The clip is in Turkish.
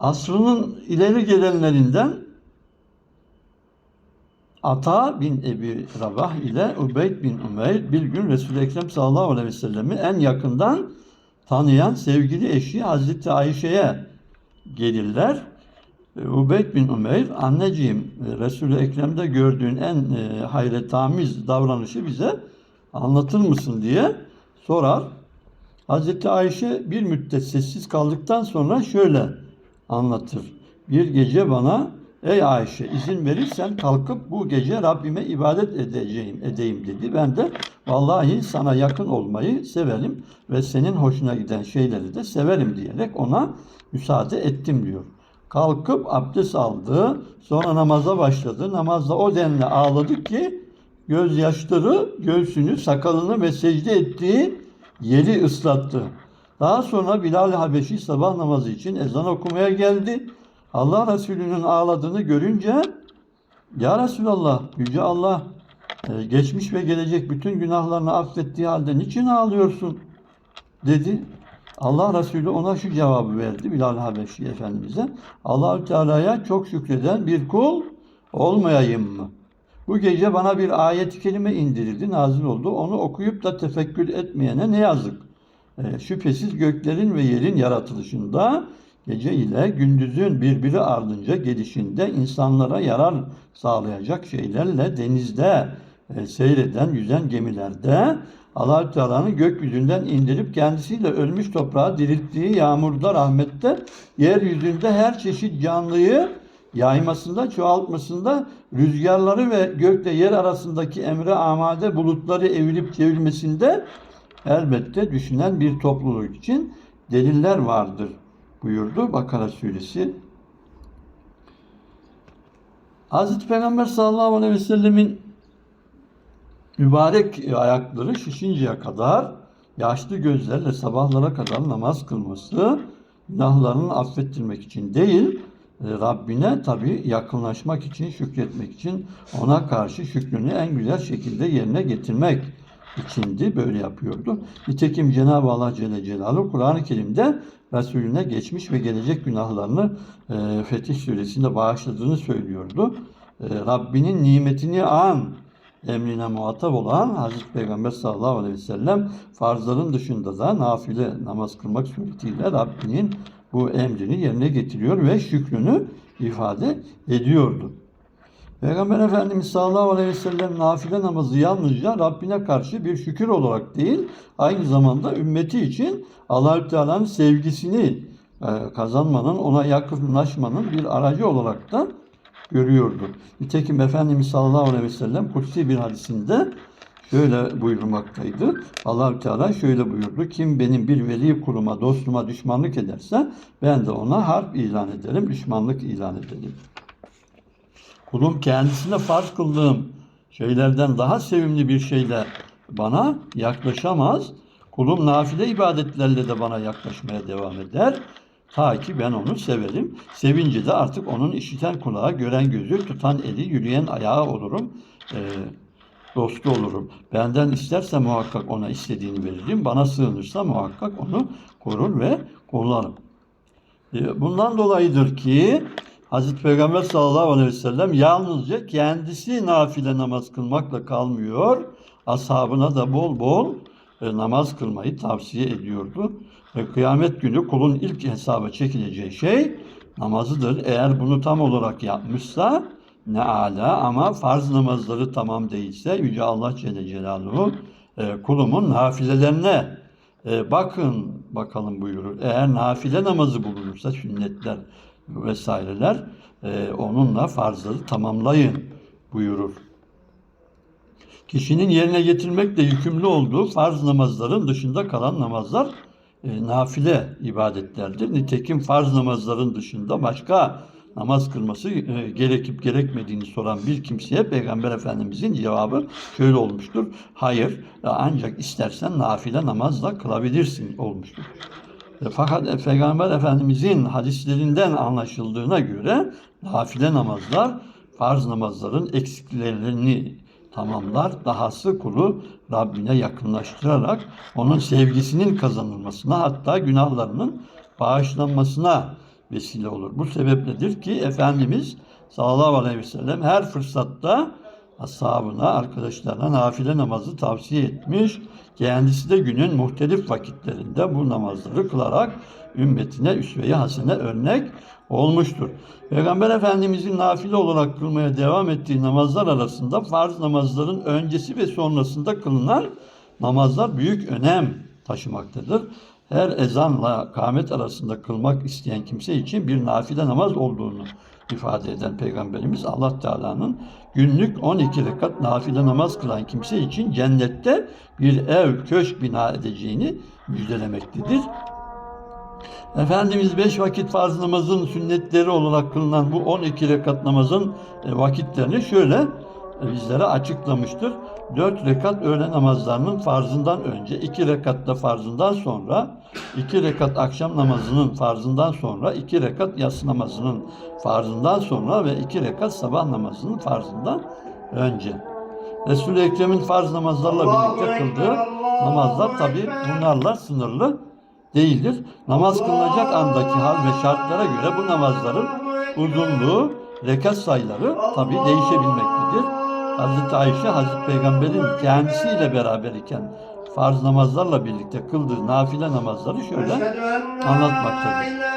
Asrının ileri gelenlerinden Ata bin Ebi Rabah ile Ubeyd bin Umeyr bir gün Resul-i Ekrem sallallahu aleyhi ve sellem'i en yakından tanıyan sevgili eşi Hazreti Ayşe'ye gelirler. Ubeyd bin Umeyr, anneciğim Resul-i Ekrem'de gördüğün en e, hayretamiz davranışı bize anlatır mısın diye sorar. Hazreti Ayşe bir müddet sessiz kaldıktan sonra şöyle anlatır. Bir gece bana ey Ayşe izin verirsen kalkıp bu gece Rabbime ibadet edeceğim edeyim dedi. Ben de vallahi sana yakın olmayı severim ve senin hoşuna giden şeyleri de severim diyerek ona müsaade ettim diyor. Kalkıp abdest aldı. Sonra namaza başladı. Namazda o denli ağladı ki gözyaşları göğsünü, sakalını ve secde ettiği yeri ıslattı. Daha sonra Bilal Habeşi sabah namazı için ezan okumaya geldi. Allah Resulü'nün ağladığını görünce Ya Resulallah, Yüce Allah e, geçmiş ve gelecek bütün günahlarını affettiği halde niçin ağlıyorsun? dedi. Allah Resulü ona şu cevabı verdi Bilal Habeşi Efendimiz'e. Allahü Teala'ya çok şükreden bir kul olmayayım mı? Bu gece bana bir ayet-i kerime indirildi, nazil oldu. Onu okuyup da tefekkür etmeyene ne yazık. E, şüphesiz göklerin ve yerin yaratılışında gece ile gündüzün birbiri ardınca gelişinde insanlara yarar sağlayacak şeylerle denizde e, seyreden, yüzen gemilerde allah Teala'nın gökyüzünden indirip kendisiyle ölmüş toprağı dirilttiği yağmurda rahmette yeryüzünde her çeşit canlıyı yaymasında, çoğaltmasında, rüzgarları ve gökle yer arasındaki emre amade bulutları evirip çevirmesinde elbette düşünen bir topluluk için deliller vardır buyurdu Bakara suresi. Hazreti Peygamber sallallahu aleyhi ve sellemin mübarek ayakları şişinceye kadar yaşlı gözlerle sabahlara kadar namaz kılması günahlarını affettirmek için değil, e, Rabbine tabi yakınlaşmak için, şükretmek için, ona karşı şükrünü en güzel şekilde yerine getirmek içindi. Böyle yapıyordu. Nitekim Cenab-ı Allah Celle Celaluhu Kur'an-ı Kerim'de Resulüne geçmiş ve gelecek günahlarını e, Fetih Suresinde bağışladığını söylüyordu. E, Rabbinin nimetini an emrine muhatap olan Hazreti Peygamber sallallahu aleyhi ve sellem farzların dışında da nafile namaz kılmak suretiyle Rabbinin bu emrini yerine getiriyor ve şükrünü ifade ediyordu. Peygamber Efendimiz sallallahu aleyhi ve sellem nafile namazı yalnızca Rabbine karşı bir şükür olarak değil, aynı zamanda ümmeti için Allahü Teala'nın sevgisini e, kazanmanın, ona yakınlaşmanın bir aracı olarak da görüyordu. Nitekim Efendimiz sallallahu aleyhi ve sellem kutsi bir hadisinde şöyle buyurmaktaydı. Allahü Teala şöyle buyurdu. Kim benim bir veli kuluma, dostuma düşmanlık ederse ben de ona harp ilan ederim, düşmanlık ilan ederim. Kulum kendisine farz kıldığım şeylerden daha sevimli bir şeyle bana yaklaşamaz. Kulum nafile ibadetlerle de bana yaklaşmaya devam eder. Ta ki ben onu severim. Sevince de artık onun işiten kulağı, gören gözü, tutan eli, yürüyen ayağı olurum. Ee, dostu olurum. Benden isterse muhakkak ona istediğini veririm. Bana sığınırsa muhakkak onu korur ve kollarım. Ee, Bundan dolayıdır ki Hazreti Peygamber sallallahu aleyhi ve sellem yalnızca kendisi nafile namaz kılmakla kalmıyor. Ashabına da bol bol e, namaz kılmayı tavsiye ediyordu. Ve kıyamet günü kulun ilk hesaba çekileceği şey namazıdır. Eğer bunu tam olarak yapmışsa ne ala ama farz namazları tamam değilse Yüce Allah Celle Celaluhu e, kulumun nafilelerine e, bakın bakalım buyurur. Eğer nafile namazı bulunursa sünnetler vesaireler e, onunla farzları tamamlayın buyurur. Kişinin yerine getirmekle yükümlü olduğu farz namazların dışında kalan namazlar e, nafile ibadetlerdir. Nitekim farz namazların dışında başka namaz kılması e, gerekip gerekmediğini soran bir kimseye Peygamber Efendimizin cevabı şöyle olmuştur. Hayır ancak istersen nafile namazla kılabilirsin olmuştur. Fakat e, Peygamber Efendimizin hadislerinden anlaşıldığına göre nafile namazlar farz namazların eksiklerini tamamlar. Dahası kulu Rabbine yakınlaştırarak onun sevgisinin kazanılmasına hatta günahlarının bağışlanmasına vesile olur. Bu sebepledir ki Efendimiz sallallahu aleyhi ve sellem her fırsatta ashabına, arkadaşlarına nafile namazı tavsiye etmiş. Kendisi de günün muhtelif vakitlerinde bu namazları kılarak ümmetine üsve-i hasene örnek olmuştur. Peygamber Efendimizin nafile olarak kılmaya devam ettiği namazlar arasında farz namazların öncesi ve sonrasında kılınan namazlar büyük önem taşımaktadır. Her ezanla kâmet arasında kılmak isteyen kimse için bir nafile namaz olduğunu ifade eden Peygamberimiz Allah Teala'nın günlük 12 rekat nafile namaz kılan kimse için cennette bir ev, köşk bina edeceğini müjdelemektedir. Efendimiz beş vakit farz namazın sünnetleri olarak kılınan bu 12 rekat namazın e, vakitlerini şöyle bizlere açıklamıştır. 4 rekat öğle namazlarının farzından önce, 2 rekat da farzından sonra, 2 rekat akşam namazının farzından sonra, 2 rekat yatsı namazının farzından sonra ve 2 rekat sabah namazının farzından önce. Resul-i Ekrem'in farz namazlarla birlikte kıldığı namazlar tabi bunlarla sınırlı değildir. Namaz kılınacak andaki hal ve şartlara göre bu namazların uzunluğu, rekat sayıları tabi değişebilmektedir. Hazreti Ayşe, Hazreti Peygamber'in kendisiyle beraber iken farz namazlarla birlikte kıldığı nafile namazları şöyle anlatmaktadır.